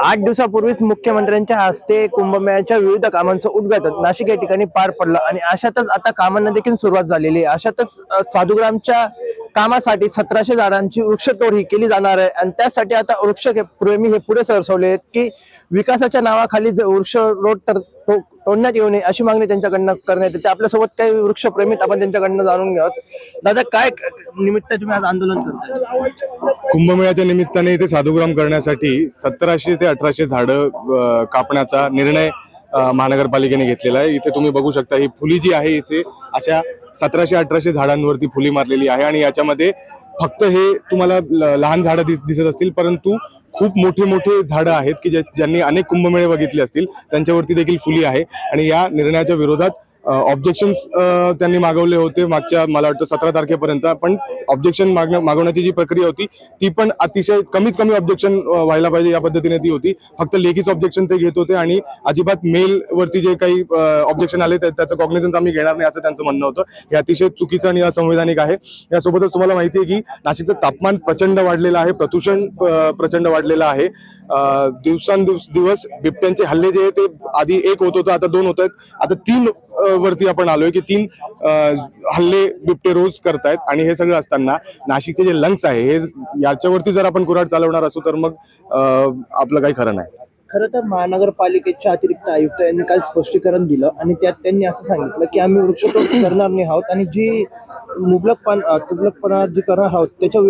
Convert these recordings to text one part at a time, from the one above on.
आठ दिवसापूर्वीच मुख्यमंत्र्यांच्या हस्ते कुंभमेळ्याच्या विविध कामांचं उद्घाटन. नाशिक या ठिकाणी पार पडलं आणि अशातच आता कामांना देखील सुरुवात झालेली आहे. अशातच साधुग्रामच्या कामासाठी सतराशे झाडांची वृक्षतोड ही केली जाणार आहे आणि त्यासाठी आता वृक्ष प्रेमी हे पुढे सरसवले आहेत की विकासाच्या नावाखाली जर वृक्ष रोड तर तोडण्यात येऊ नये अशी मागणी त्यांच्याकडनं करण्यात येते. आपल्यासोबत काही वृक्षप्रेमीत आपण त्यांच्याकडनं जाणून घेऊयात. दादा काय निमित्त तुम्ही आज आंदोलन करताय? कुंभमेळ्याच्या निमित्ताने इथे साधुग्राम करण्यासाठी सतराशे ते अठराशे झाडं कापण्याचा निर्णय महानगरपालिकेने घेतलेला आहे. इथे तुम्ही बघू शकता ही फुली जी आहे इथे अशा सतराशे अठराशे झाडांवरती फुली मारलेली आहे आणि याच्यामध्ये फक्त हे तुम्हाला लहान झाडं दिस- दिसत असतील परंतु खूप मोठे मोठे झाडं आहेत की ज्या- ज्यांनी अनेक कुंभमेळे बघितले असतील. त्यांच्यावरती देखील फुली आहे. आणि या निर्णयाच्या विरोधात ऑब्जेक्शन त्यांनी मागवले होते मागच्या मला वाटतं सतरा तारखेपर्यंत. पण ऑब्जेक्शन मागवण्याची जी प्रक्रिया होती ती पण अतिशय कमीत कमी ऑब्जेक्शन व्हायला पाहिजे या पद्धतीने ती होती. फक्त लेखीच ऑब्जेक्शन ते घेत होते आणि अजिबात मेल वरती जे काही ऑब्जेक्शन आले त्याचं कॉग्निझन्स आम्ही घेणार नाही असं त्यांचं म्हणणं होतं. हे अतिशय चुकीचं आणि असंवैधानिक आहे. यासोबतच तुम्हाला माहिती आहे की नाशिकचं तापमान प्रचंड वाढलेलं आहे. प्रदूषण प्रचंड वाढलेला आहे. दिवसांदिवस दिवस बिबट्यांचे हल्ले जे आहे ते आधी एक होत होतं आता दोन होत आहेत. आता तीन वरती आपण आलोय की तीन हल्ले बिबटे रोज करतायत आणि हे सगळं असताना नाशिकचे जे लंग्स आहे हे याच्यावरती जर आपण कुऱ्हाड चालवणार असू तर मग आपलं काही खरं नाही. खरं तर महानगरपालिकेच्या अतिरिक्त आयुक्त यांनी काल स्पष्टीकरण दिलं आणि त्यात त्यांनी असं सांगितलं की आम्ही वृक्षतोड करणार नाही आहोत आणि जी मुबलकपण अ, तुबलकपणा जी करणार आहोत त्याच्या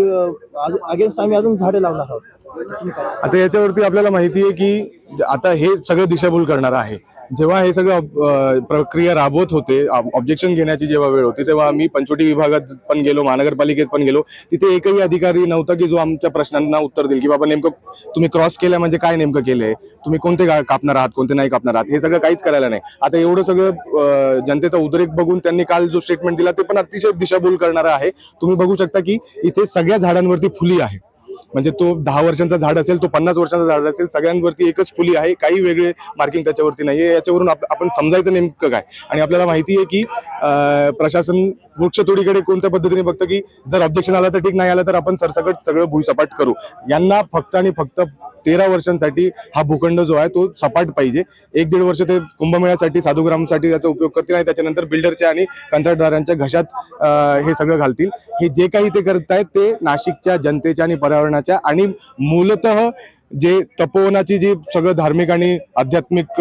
अगेन्स्ट आम्ही अजून झाडे लावणार आहोत. आता याच्यावरती आपल्याला माहिती आहे की आता हे सगळं दिशाभूल करणार आहे. जेव्हा हे सगळं प्रक्रिया राबवत होते ऑब्जेक्शन घेण्याची जेव्हा वेळ होती तेव्हा आम्ही पंचवटी विभागात पण गेलो महानगरपालिकेत पण गेलो. तिथे एकही अधिकारी नव्हता की जो आमच्या प्रश्नांना उत्तर देईल की बाबा नेमकं तुम्ही क्रॉस केलं म्हणजे काय नेमकं केलंय? तुम्ही कोणते कापणार आहात कोणते नाही कापणार आहात? हे सगळं काहीच करायला नाही. आता एवढं सगळं जनतेचा उद्रेक बघून त्यांनी काल जो स्टेटमेंट दिला ते पण अतिशय दिशाभूल करणारा आहे. तुम्ही बघू शकता की इथे सगळ्या झाडांवरती फुली आहे. म्हणजे तो दहा वर्षांचा झाड असेल तो पन्नास वर्षांचा झाड असेल सगळ्यांवरती एकच फुली आहे काही वेगळे मार्किंग त्याच्यावरती नाहीये. याच्यावरून आपण समजायचं नेमकं काय? आणि आपल्याला माहिती आहे की प्रशासन वृक्षतोडीकडे कोणत्या पद्धतीने बघतं की जर ऑब्जेक्शन आलं तर ठीक नाही आलं तर आपण सरसकट सगळं भुईसपाट करू. यांना फक्त आणि फक्त तेरा वर्षांसाठी हा भूखंड जो आहे तो सपाट पाहिजे. एक दीड वर्ष ते कुंभमेळ्यासाठी साधुग्रामसाठी त्याचा उपयोग करतील आणि त्याच्यानंतर बिल्डरच्या आणि कंत्राटदारांच्या घशात हे सगळं घालतील. हे जे काही ते करतायत ते नाशिकच्या जनतेच्या आणि पर्यावरणाच्या आणि मूलतः जे तपोवनाची जी सगळं धार्मिक आणि आध्यात्मिक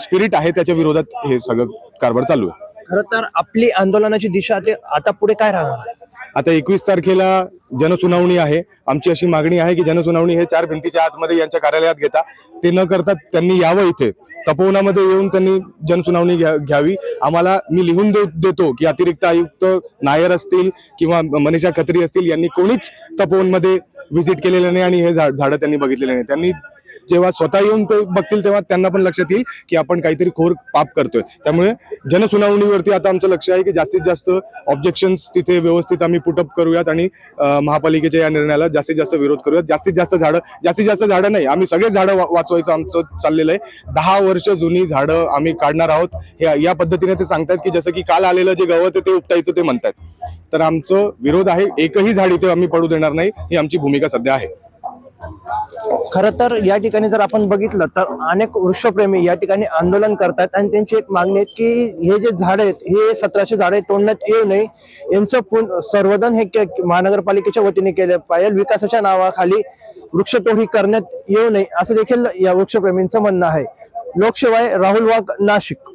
स्पिरिट आहे त्याच्या विरोधात हे सगळं कारभार चालू आहे. खरं तर आपली आंदोलनाची दिशा ते आता पुढे काय राहणार? आहे? आता एकवीस तारखेला जनसुनावणी आहे. आमची अशी मागणी आहे की जनसुनावणी हे चार भिंतीच्या आतमध्ये यांच्या कार्यालयात घेता. ते न करता त्यांनी यावं इथे. तपोवनामध्ये येऊन त्यांनी जनसुनावणी घ्या- घ्यावी. आम्हाला मी लिहून दे- देतो की अतिरिक्त आयुक्त नायर असतील किंवा मनीषा खत्री असतील यांनी कोणीच तपोवनमध्ये व्हिजिट केलेलं नाही आणि हे झाडं त्यांनी बघितलेलं नाही. त्यांनी जेव्हा स्वतः येऊन ते बघतील तेव्हा त्यांना पण लक्षात येईल की आपण काहीतरी खोर पाप करतोय. त्यामुळे जनसुनावणीवरती आता आमचं लक्ष आहे की जास्तीत जास्त ऑब्जेक्शन्स तिथे व्यवस्थित आम्ही पुटअप करूयात आणि महापालिकेच्या या निर्णयाला जास्तीत जास्त विरोध करूयात. जास्तीत जास्त झाडं जास्तीत जास्त झाडं नाही आम्ही सगळे झाडं वा- वाचवायचं आमचं चाललेलं आहे. दहा वर्ष जुनी झाडं आम्ही काढणार आहोत. हे या पद्धतीने ते सांगतात की जसं की काल आलेलं जे गवत आहे ते उपटायचं ते म्हणतात तर आमचं विरोध आहे एकही झाड इथे आम्ही पडू देणार नाही ही आमची भूमिका सध्या आहे. खरं तर या ठिकाणी जर आपण बघितलं तर अनेक वृक्षप्रेमी या ठिकाणी आंदोलन करतात आणि त्यांची एक मागणी आहे की हे जे झाड आहेत हे सतराशे झाडे तोडण्यात येऊ नये. यांचं पुन संवर्धन हे के- महानगरपालिकेच्या वतीने केलं पाहिजे. विकासाच्या नावाखाली वृक्षतोडी करण्यात येऊ नये असं देखील या वृक्षप्रेमींचं म्हणणं आहे. लोकसेवाय राहुल वाघ नाशिक.